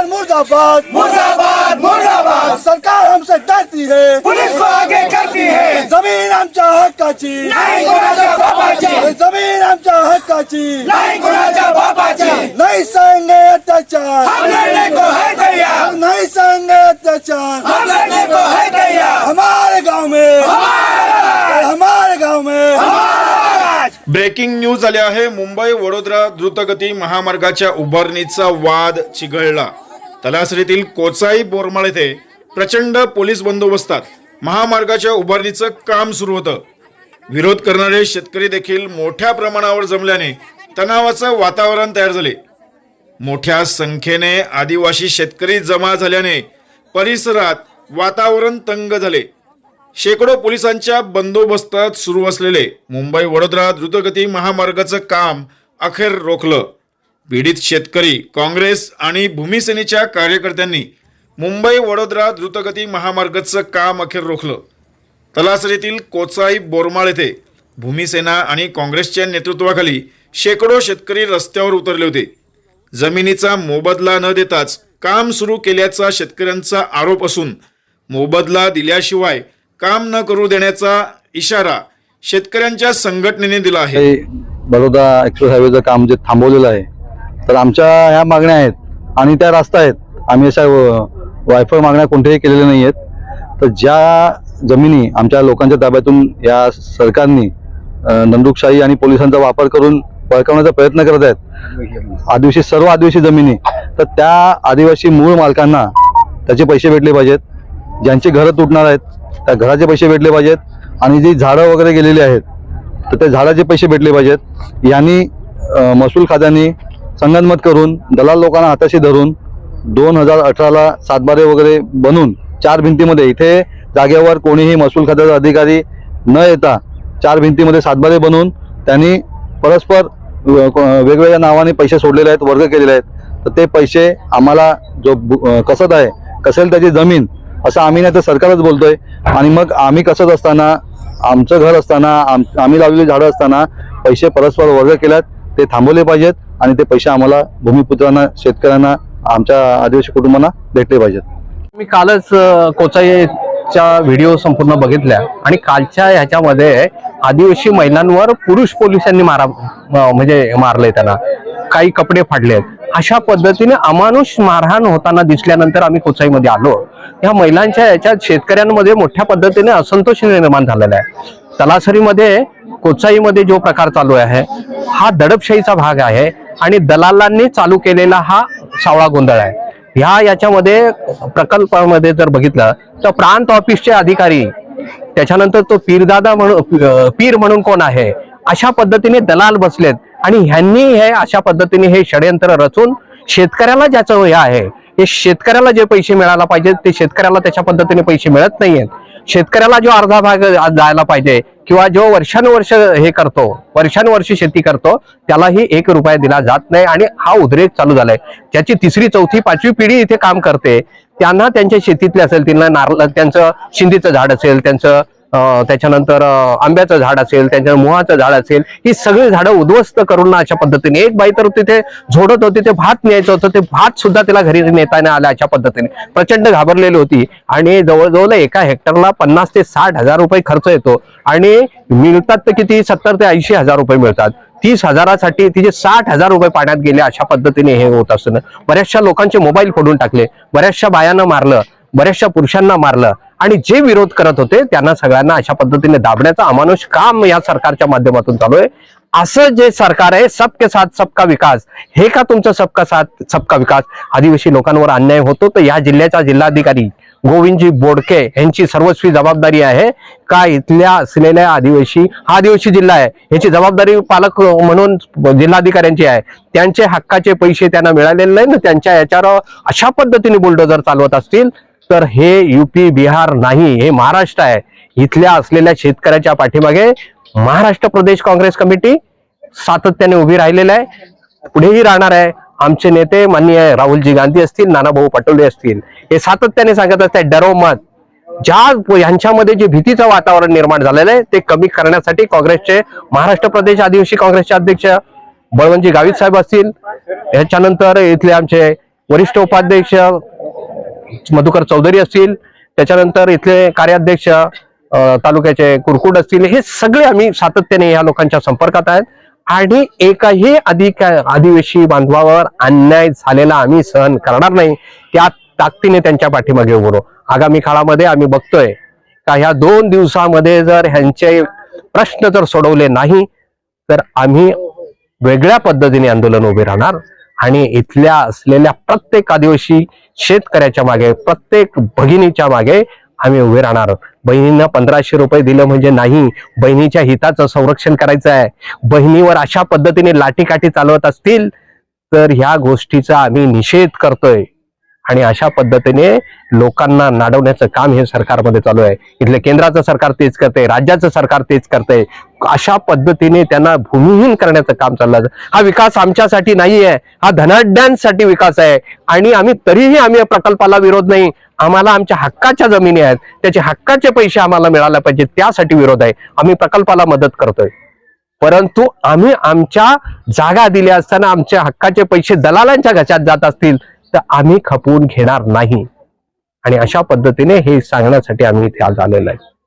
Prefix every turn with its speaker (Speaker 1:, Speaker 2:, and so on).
Speaker 1: सरकार मुर्दाबाद।
Speaker 2: मुर्दाबाद मुर्दाबाद।
Speaker 1: सरकार हमसे डरती है।
Speaker 2: पुलिस को आगे करती है।
Speaker 1: जमीन आमच्या हक्काची।
Speaker 2: नाही कोणाच्या बापाची
Speaker 1: जमीन आमच्या हक्काची।
Speaker 2: नाही कोणाच्या बापाची
Speaker 1: नहीं सहेंगे अत्याचार।
Speaker 2: हम लड़ने को है तैयार।
Speaker 1: नहीं सहेंगे अत्याचार।
Speaker 2: हम लड़ने को है तैयार।
Speaker 1: हमारे गांव में। हमारे। गांव में।
Speaker 3: ब्रेकिंग न्यूज आले आहे. मुंबई वडोदरा द्रुतगती महामार्गाच्या उभारणीचा वाद चिघळला. तलासरीतील कोचाई बोरमाळ येथे प्रचंड पोलीस बंदोबस्तात महामार्गाच्या उभारणीचं काम सुरू होतं. विरोध करणारे शेतकरी देखील मोठ्या प्रमाणावर जमल्याने तणावाचं वातावरण तयार झाले. मोठ्या संख्येने आदिवासी शेतकरी जमा झाल्याने परिसरात वातावरण तंग झाले. शेकडो पोलिसांच्या बंदोबस्तात सुरू असलेले मुंबई वडोदरा द्रुतगती महामार्गाचं काम अखेर रोखलं. पीडित शेतकरी काँग्रेस आणि भूमिसेनेच्या कार्यकर्त्यांनी मुंबई वडोदरा द्रुतगती महामार्गाचं काम अखेर रोखलं. तलासरीतील कोचाई बोरमाळ येथे भूमिसेना आणि काँग्रेसच्या नेतृत्वाखाली शेकडो शेतकरी रस्त्यावर उतरले होते. जमिनीचा मोबदला न देताच काम सुरू केल्याचा शेतकऱ्यांचा आरोप असून मोबदला दिल्याशिवाय काम न करू देण्याचा इशारा शेतकऱ्यांच्या संघटनेने दिला आहे.
Speaker 4: बडोदा एक्सप्रेस हायवेचं काम जे थांबवलेलं आहे तर आमच्या ह्या मागण्या आहेत आणि त्या रास्ता आहेत. आम्ही अशा वायफळ मागण्या कोणत्याही केलेल्या नाही आहेत. तर ज्या जमिनी आमच्या लोकांच्या ताब्यातून या सरकारने नंदुकशाही आणि पोलिसांचा वापर करून बळकावण्याचा प्रयत्न करत आहेत आदिवासी सर्व आदिवासी जमिनी तर त्या आदिवासी मूळ मालकांना त्याचे पैसे भेटले पाहिजेत. ज्यांची घरं तुटणार आहेत त्या घराचे पैसे भेटले पाहिजेत. आणि जी झाडं वगैरे गेलेली आहेत तर त्या झाडाचे पैसे भेटले पाहिजेत. यांनी महसूल खात्याने संगनमत करून दलाल लोकांना हाताशी धरून दोन हजार अठराला सातबारे वगैरे बनवून चार भिंतीमध्ये इथे जागेवर कोणीही महसूल खात्याचा अधिकारी न येता चार भिंतीमध्ये सातबारे बनवून त्यांनी परस्पर वेगवेगळ्या नावाने पैसे सोडलेले आहेत वर्ग केलेले आहेत. तर ते पैसे आम्हाला जो कसत आहे कसेल त्याची जमीन असं आम्ही नाही तर सरकारच बोलतोय. आणि मग आम्ही कसत असताना आमचं घर असताना आम आम्ही लावलेली झाडं असताना पैसे परस्पर वर्ग केल्यात. ते थांबवले पाहिजेत आणि ते पैसे आम्हाला भूमिपुत्रांना शेतकऱ्यांना आमच्या आदिवासी कुटुंबांना भेटले पाहिजेत.
Speaker 5: मी कालच कोचाईच्या व्हिडिओ संपूर्ण बघितल्या आणि कालच्या ह्याच्यामध्ये आदिवासी महिलांवर पुरुष पोलिसांनी मारा म्हणजे मारले त्यांना काही कपडे फाडलेत अशा पद्धतीने अमानुष मारहाण होताना दिसल्यानंतर आम्ही कोचाईमध्ये आलो. या महिलांच्या याच्यात शेतकऱ्यांमध्ये मोठ्या पद्धतीने असंतोष निर्माण झालेला आहे. तलासरीमध्ये कोचाईमध्ये जो प्रकार चालू आहे हा दडपशाहीचा भाग आहे आणि दलालांनी चालू केलेला हा सावळा गोंधळ आहे. ह्या याच्यामध्ये प्रकल्पामध्ये जर बघितलं तर प्रांत ऑफिसचे अधिकारी त्याच्यानंतर तो पीरदादा म्हणून पीर म्हणून कोण आहे अशा पद्धतीने दलाल बसलेत आणि ह्यांनी हे अशा पद्धतीने हे षडयंत्र रचून शेतकऱ्याला ज्याचं हे आहे हे शेतकऱ्याला जे पैसे मिळायला पाहिजेत ते शेतकऱ्याला त्याच्या पद्धतीने पैसे मिळत नाहीयेत. शेतकऱ्याला जो अर्धा भाग जायला पाहिजे किंवा जो वर्षानुवर्ष हे करतो वर्षानुवर्षी शेती करतो त्यालाही एक रुपया दिला जात नाही आणि हा उद्रेक चालू झालाय. ज्याची तिसरी चौथी पाचवी पिढी इथे काम करते त्यांना त्यांच्या शेतीतले असेल त्यांना नारळ त्यांचं शिंदीचं झाड असेल त्यांचं त्याच्यानंतर आंब्याचं झाड असेल त्यांच्या मोहाचं झाड असेल ही सगळी झाडं उद्ध्वस्त करून अशा पद्धतीने एक बाई तर तिथे झोडत होती ते भात न्यायचं होतं ते भात सुद्धा तिला घरी नेता आला अशा पद्धतीने. प्रचंड घाबरलेली होती आणि जवळजवळ एका हेक्टरला पन्नास ते साठ हजार रुपये खर्च येतो आणि मिळतात तर किती? सत्तर ते ऐंशी हजार रुपये मिळतात. तीस हजारासाठी तिचे साठ हजार रुपये पाण्यात गेले अशा पद्धतीने हे होत असतं बऱ्याचशा लोकांचे मोबाईल फोडून टाकले. बऱ्याचशा बायांना मारलं. बऱ्याचशा पुरुषांना मारलं. आणि जे विरोध करत होते त्यांना सगळ्यांना अशा पद्धतीने दाबण्याचं अमानुष काम या सरकारच्या माध्यमातून चालू आहे. असं जे सरकार आहे सबके साथ सबका विकास. हे का तुमचं सबका साथ सबका विकास? आदिवासी लोकांवर अन्याय होतो तर या जिल्ह्याचा जिल्हाधिकारी गोविंदजी बोडके यांची सर्वस्वी जबाबदारी आहे. का इथल्या असलेल्या आदिवासी हा आदिवासी जिल्हा आहे. याची जबाबदारी पालक म्हणून जिल्हाधिकाऱ्यांची आहे. त्यांचे हक्काचे पैसे त्यांना मिळालेले नाही ना त्यांच्या याच्यावर अशा पद्धतीने बुलडोजर चालवत असतील. तर हे युपी बिहार नाही हे महाराष्ट्र आहे. इथल्या असलेल्या शेतकऱ्याच्या पाठीमागे महाराष्ट्र प्रदेश काँग्रेस कमिटी सातत्याने उभी राहिलेलं आहे. पुढेही राहणार आहे. आमचे नेते माननीय राहुलजी गांधी असतील नानाभाऊ पटोले असतील हे सातत्याने सांगत असतात डरो मत. ज्या यांच्यामध्ये जे भीतीचं वातावरण निर्माण झालेलं आहे ते कमी करण्यासाठी काँग्रेसचे महाराष्ट्र प्रदेश आदिवासी काँग्रेसचे अध्यक्ष बळवंतजी गावित साहेब असतील. याच्यानंतर इथले आमचे वरिष्ठ उपाध्यक्ष मधुकर चौधरी असतील त्याच्यानंतर इथले कार्याध्यक्ष तालुक्याचे कुरकुड असतील हे सगळे आम्ही सातत्याने या लोकांच्या संपर्कात आहेत. आणि एकही अधिक आदिवासी बांधवावर अन्याय झालेला आम्ही सहन करणार नाही. त्या ताकदीने त्यांच्या पाठीमागे उभं राहू. आगामी काळामध्ये आम्ही बघतोय का ह्या दोन दिवसामध्ये जर ह्यांचे प्रश्न जर सोडवले नाही तर आम्ही वेगळ्या पद्धतीने आंदोलन उभे राहणार. आणि इथल्या असलेल्या प्रत्येक आदिवासी शेतकऱ्याच्या मागे प्रत्येक भगिनीच्या मागे आम्ही उभे राहणार बहिणींना पंधराशे रुपये दिलं म्हणजे नाही. बहिणीच्या हिताचं संरक्षण करायचं आहे. बहिणीवर अशा पद्धतीने लाठीकाठी चालवत असतील तर ह्या गोष्टीचा आम्ही निषेध करतोय. आणि अशा पद्धतीने लोकांना नाडवण्याचं काम हे सरकारमध्ये चालू आहे. इथले केंद्राचं सरकार तेच करते राज्याचं सरकार तेच करते. अशा पद्धतीने त्यांना भूमिहीन करण्याचं काम चाललं हा विकास आमच्यासाठी नाही आहे हा धनाढ्यांसाठी विकास आहे. आणि आम्ही तरीही आम्ही या प्रकल्पाला विरोध नाही. आम्हाला आमच्या हक्काच्या जमिनी आहेत. त्याचे हक्काचे पैसे आम्हाला मिळाले पाहिजे त्यासाठी विरोध आहे. आम्ही प्रकल्पाला मदत करतोय. परंतु आम्ही आमच्या जागा दिल्या असताना आमच्या हक्काचे पैसे दलालांच्या घशात जात असतील. तर आम्ही खपवून घेणार नाही. आणि अशा पद्धतीने हे सांगण्यासाठी आम्ही इथे आज आलेलो आहे.